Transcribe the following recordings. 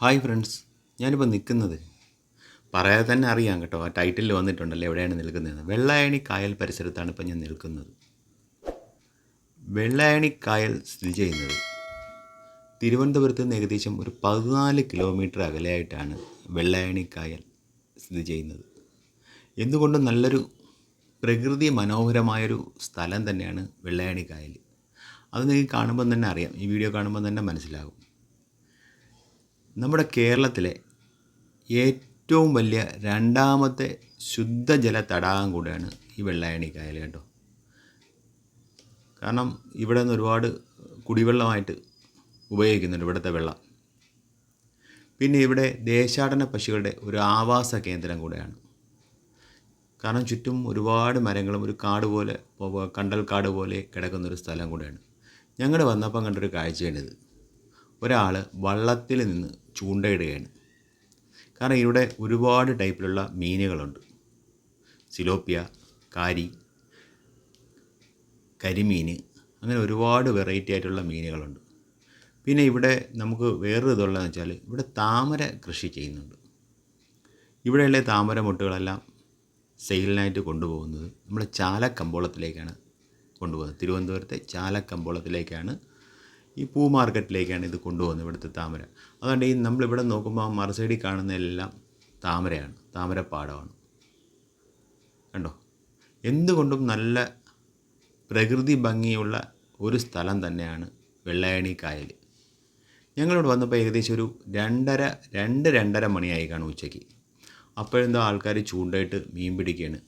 Hi friends ഞാനിപ്പോൾ നിൽക്കുന്നത് പറയാതെ തന്നെ അറിയാം കേട്ടോ ആ ടൈറ്റിൽ വന്നിട്ടുണ്ടല്ലോ എവിടെയാണ് നിൽക്കുന്നത് വെള്ളായണി കായൽ പരിസരത്താണ് ഇപ്പോൾ ഞാൻ നിൽക്കുന്നത്. വെള്ളായണി കായൽ സ്ഥിതി ചെയ്യുന്നത് തിരുവനന്തപുരത്ത് നിന്ന് ഏകദേശം ഒരു പതിനാല് കിലോമീറ്റർ അകലെയായിട്ടാണ് വെള്ളായണി കായൽ സ്ഥിതി ചെയ്യുന്നത്. എന്തുകൊണ്ടും നല്ലൊരു പ്രകൃതി മനോഹരമായൊരു സ്ഥലം തന്നെയാണ് വെള്ളായണി കായൽ. അത് നിങ്ങൾക്ക് കാണുമ്പം തന്നെ അറിയാം ഈ വീഡിയോ കാണുമ്പോൾ തന്നെ മനസ്സിലാകും. നമ്മുടെ കേരളത്തിലെ ഏറ്റവും വലിയ രണ്ടാമത്തെ ശുദ്ധജല തടാകം കൂടെയാണ് ഈ വെള്ളായണി കായൽ കേട്ടോ. കാരണം ഇവിടെ നിന്ന് ഒരുപാട് കുടിവെള്ളമായിട്ട് ഉപയോഗിക്കുന്നുണ്ട് ഇവിടുത്തെ വെള്ളം. പിന്നെ ഇവിടെ ദേശാടന പക്ഷികളുടെ ഒരു ആവാസ കേന്ദ്രം കൂടെയാണ്. കാരണം ചുറ്റും ഒരുപാട് മരങ്ങളും ഒരു കാട് പോലെ കണ്ടൽ കാട് പോലെ കിടക്കുന്നൊരു സ്ഥലം കൂടെയാണ്. ഞങ്ങൾ വന്നപ്പം കണ്ടൊരു കാഴ്ചയാണിത്. ഒരാൾ വള്ളത്തിൽ നിന്ന് ചൂണ്ടയിടുകയാണ്. കാരണം ഇവിടെ ഒരുപാട് ടൈപ്പിലുള്ള മീനുകളുണ്ട്. സിലോപ്പിയ കാരി കരിമീൻ അങ്ങനെ ഒരുപാട് വെറൈറ്റി ആയിട്ടുള്ള മീനുകളുണ്ട്. പിന്നെ ഇവിടെ നമുക്ക് വേറൊരു ഇതുള്ളതെന്ന് വെച്ചാൽ ഇവിടെ താമര കൃഷി ചെയ്യുന്നുണ്ട്. ഇവിടെയുള്ള താമര മുട്ടുകളെല്ലാം സെയിലിനായിട്ട് കൊണ്ടുപോകുന്നത് നമ്മുടെ ചാലക്കമ്പോളത്തിലേക്കാണ് കൊണ്ടുപോകുന്നത്. തിരുവനന്തപുരത്തെ ചാലക്കമ്പോളത്തിലേക്കാണ് ഈ പൂ മാർക്കറ്റിലേക്കാണ് ഇത് കൊണ്ടുപോകുന്നത് ഇവിടുത്തെ താമര. അതുകൊണ്ട് ഈ നമ്മളിവിടെ നോക്കുമ്പോൾ മറുസൈഡിൽ കാണുന്ന എല്ലാം താമരയാണ് താമരപ്പാടമാണ്. കണ്ടോ? എന്തുകൊണ്ടും നല്ല പ്രകൃതി ഭംഗിയുള്ള ഒരു സ്ഥലം തന്നെയാണ് വെള്ളായണി കായൽ ഞങ്ങളിവിടെ വന്നപ്പോൾ ഏകദേശം ഒരു രണ്ടര രണ്ട് രണ്ടര മണിയായി കാണും ഉച്ചയ്ക്ക്. അപ്പോഴെന്തോ ആൾക്കാർ ചൂണ്ടയിട്ട് മീൻ പിടിക്കുകയാണ്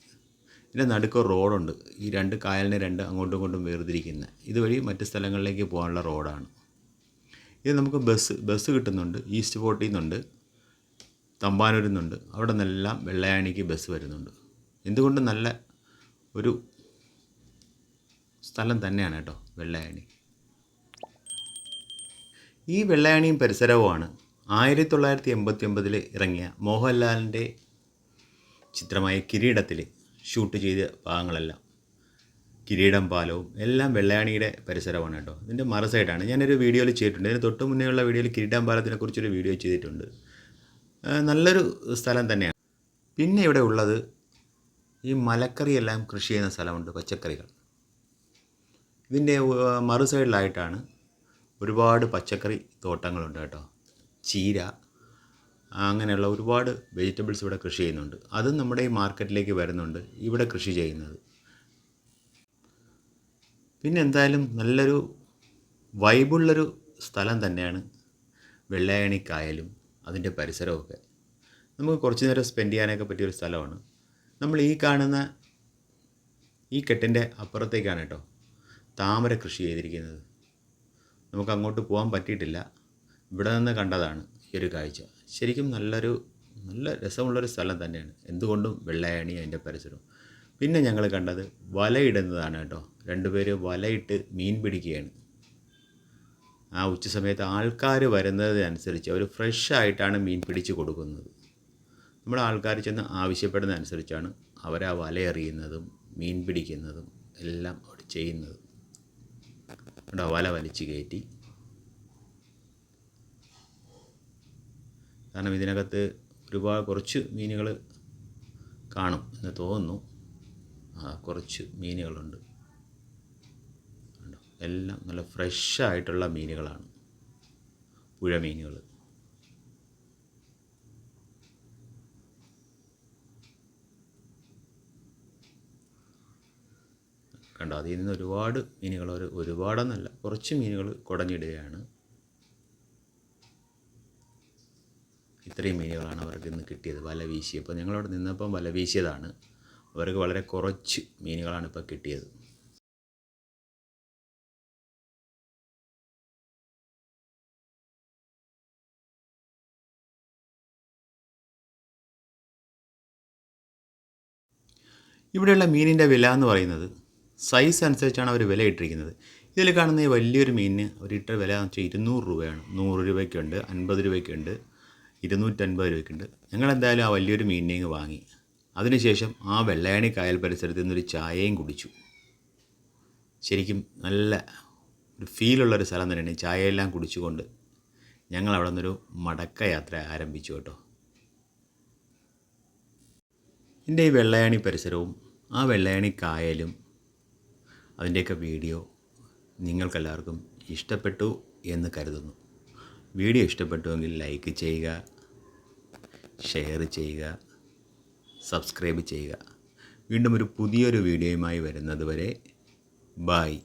ഇതിന്റെ നടുക്ക് റോഡുണ്ട്. ഈ രണ്ട് കായലിനെ രണ്ട് അങ്ങോട്ടും ഇങ്ങോട്ടും വേർതിരിക്കുന്ന. ഇതുവഴി മറ്റ് സ്ഥലങ്ങളിലേക്ക് പോകാനുള്ള റോഡാണ്. ഇത് നമുക്ക് ബസ് ബസ് കിട്ടുന്നുണ്ട്. ഈസ്റ്റ് ഫോർട്ടിൽ നിന്നുണ്ട് തമ്പാനൂരിൽ നിന്നുണ്ട് അവിടെ നിന്നെല്ലാം വെള്ളയാണിക്ക് ബസ് വരുന്നുണ്ട്. എന്തുകൊണ്ട് നല്ല ഒരു സ്ഥലം തന്നെയാണ് കേട്ടോ വെള്ളയാണി. ഈ വെള്ളയാണിയും പരിസരവുമാണ് ആയിരത്തി തൊള്ളായിരത്തി എൺപത്തി ഒമ്പതിൽ ഇറങ്ങിയ മോഹൻലാലിന്റെ ചിത്രമായ കിരീടത്തിൽ ഷൂട്ട് ചെയ്ത ഭാഗങ്ങളെല്ലാം. കിരീടം പാലവും എല്ലാം വെള്ളയാണിയുടെ പരിസരമാണ് കേട്ടോ. ഇതിന്റെ മറസൈഡാണ് ഞാനൊരു വീഡിയോയിൽ ചെയ്തിട്ടുണ്ട്. ഇതിന് തൊട്ട് മുന്നേ ഉള്ള വീഡിയോയിൽ കിരീടം പാലത്തിനെ കുറിച്ചൊരു വീഡിയോ ചെയ്തിട്ടുണ്ട്. നല്ലൊരു സ്ഥലം തന്നെയാണ്. പിന്നെ ഇവിടെ ഉള്ളത് ഈ മലക്കറിയെല്ലാം കൃഷി ചെയ്യുന്ന സ്ഥലമുണ്ട് പച്ചക്കറികൾ. ഇതിന്റെ മറുസൈഡിലായിട്ടാണ് മറു സൈഡിലായിട്ടാണ് ഒരുപാട് പച്ചക്കറി തോട്ടങ്ങളുണ്ട് കേട്ടോ. ചീര അങ്ങനെയുള്ള ഒരുപാട് വെജിറ്റബിൾസ് ഇവിടെ കൃഷി ചെയ്യുന്നുണ്ട്. അതും നമ്മുടെ ഈ മാർക്കറ്റിലേക്ക് വരുന്നുണ്ട്. ഇവിടെ കൃഷി ചെയ്യുന്നത്. പിന്നെ എന്തായാലും നല്ലൊരു വൈബുള്ളൊരു സ്ഥലം തന്നെയാണ് വെള്ളായണി അതിന്റെ പരിസരമൊക്കെ. നമുക്ക് കുറച്ച് നേരം സ്പെൻഡ് ചെയ്യാനൊക്കെ പറ്റിയൊരു സ്ഥലമാണ്. നമ്മൾ ഈ കാണുന്ന ഈ കെട്ടിന്റെ അപ്പുറത്തേക്കാണ് കേട്ടോ താമര കൃഷി ചെയ്തിരിക്കുന്നത്. നമുക്ക് അങ്ങോട്ട് പോകാൻ പറ്റിയിട്ടില്ല. ഇവിടെ നിന്ന് കണ്ടതാണ് ഈ ഒരു കാഴ്ച. ശരിക്കും നല്ലൊരു നല്ല രസമുള്ളൊരു സ്ഥലം തന്നെയാണ്. എന്തുകൊണ്ടും വെള്ളയാണി അതിന്റെ പരിസരവും പിന്നെ ഞങ്ങൾ കണ്ടത് വലയിടുന്നതാണ് കേട്ടോ. രണ്ടുപേര് വലയിട്ട് മീൻ പിടിക്കുകയാണ്. ആ ഉച്ച സമയത്ത് ആൾക്കാർ വരുന്നതിനനുസരിച്ച് അവർ ഫ്രഷ് ആയിട്ടാണ് മീൻ പിടിച്ച് കൊടുക്കുന്നത്. നമ്മുടെ ആൾക്കാർ ചെന്ന് ആവശ്യപ്പെടുന്നതനുസരിച്ചാണ് അവർ ആ വല എറിയുന്നതും മീൻ പിടിക്കുന്നതും എല്ലാം അവർ ചെയ്യുന്നത്. കേട്ടോ വല വലിച്ച് കയറ്റി. കാരണം ഇതിനകത്ത് ഒരുപാട് കുറച്ച് മീനുകൾ കാണും എന്ന് തോന്നുന്നു. ആ കുറച്ച് മീനുകളുണ്ട്. എല്ലാം നല്ല ഫ്രഷ് ആയിട്ടുള്ള മീനുകളാണ്. പുഴ മീനുകൾ. കണ്ടോ? അതിൽ നിന്ന് ഒരുപാട് മീനുകൾ ഒരു ഒരുപാടെന്നല്ല കുറച്ച് മീനുകൾ കുടഞ്ഞിടുകയാണ്. ഇത്രയും മീനുകളാണ് അവർക്ക് ഇന്ന് കിട്ടിയത്. വല വീശിയപ്പോൾ ഞങ്ങളവിടെ നിന്നപ്പം വല വീശിയതാണ്. അവർക്ക് വളരെ കുറച്ച് മീനുകളാണ് ഇപ്പോൾ കിട്ടിയത്. ഇവിടെയുള്ള മീനിന്റെ വില എന്ന് പറയുന്നത് സൈസ് അനുസരിച്ചാണ് അവർ വില ഇട്ടിരിക്കുന്നത്. ഇതിൽ കാണുന്ന ഈ വലിയൊരു മീനിന് അവർ ഇട്ട വില എന്ന് വെച്ചാൽ ഇരുന്നൂറ് രൂപയാണ്. നൂറ് രൂപയ്ക്കുണ്ട് അൻപത് രൂപയ്ക്കുണ്ട്. ഇരുന്നൂറ്റൻപത് രൂപയ്ക്കുണ്ട്. ഞങ്ങൾ എന്തായാലും ആ വലിയൊരു മീനിനെ വാങ്ങി. അതിനുശേഷം ആ വെള്ളയാണി കായൽ പരിസരത്ത് നിന്നൊരു ചായയും കുടിച്ചു. ശരിക്കും നല്ല ഒരു ഫീലുള്ളൊരു സ്ഥലം തന്നെയാണ് ചായയെല്ലാം കുടിച്ചുകൊണ്ട് ഞങ്ങൾ അവിടെ നിന്നൊരു മടക്ക യാത്ര ആരംഭിച്ചു കേട്ടോ. എന്റെ ഈ വെള്ളയാണി പരിസരവും ആ വെള്ളയാണി കായലും അതിന്റെയൊക്കെ വീഡിയോ നിങ്ങൾക്കെല്ലാവർക്കും ഇഷ്ടപ്പെട്ടു എന്ന് കരുതുന്നു. വീഡിയോ ഇഷ്ടപ്പെട്ടുവെങ്കിൽ ലൈക്ക് ചെയ്യുക ഷെയർ ചെയ്യുക സബ്സ്ക്രൈബ് ചെയ്യുക. വീണ്ടും ഒരു പുതിയൊരു വീഡിയോയുമായി വരുന്നതുവരെ ബായ്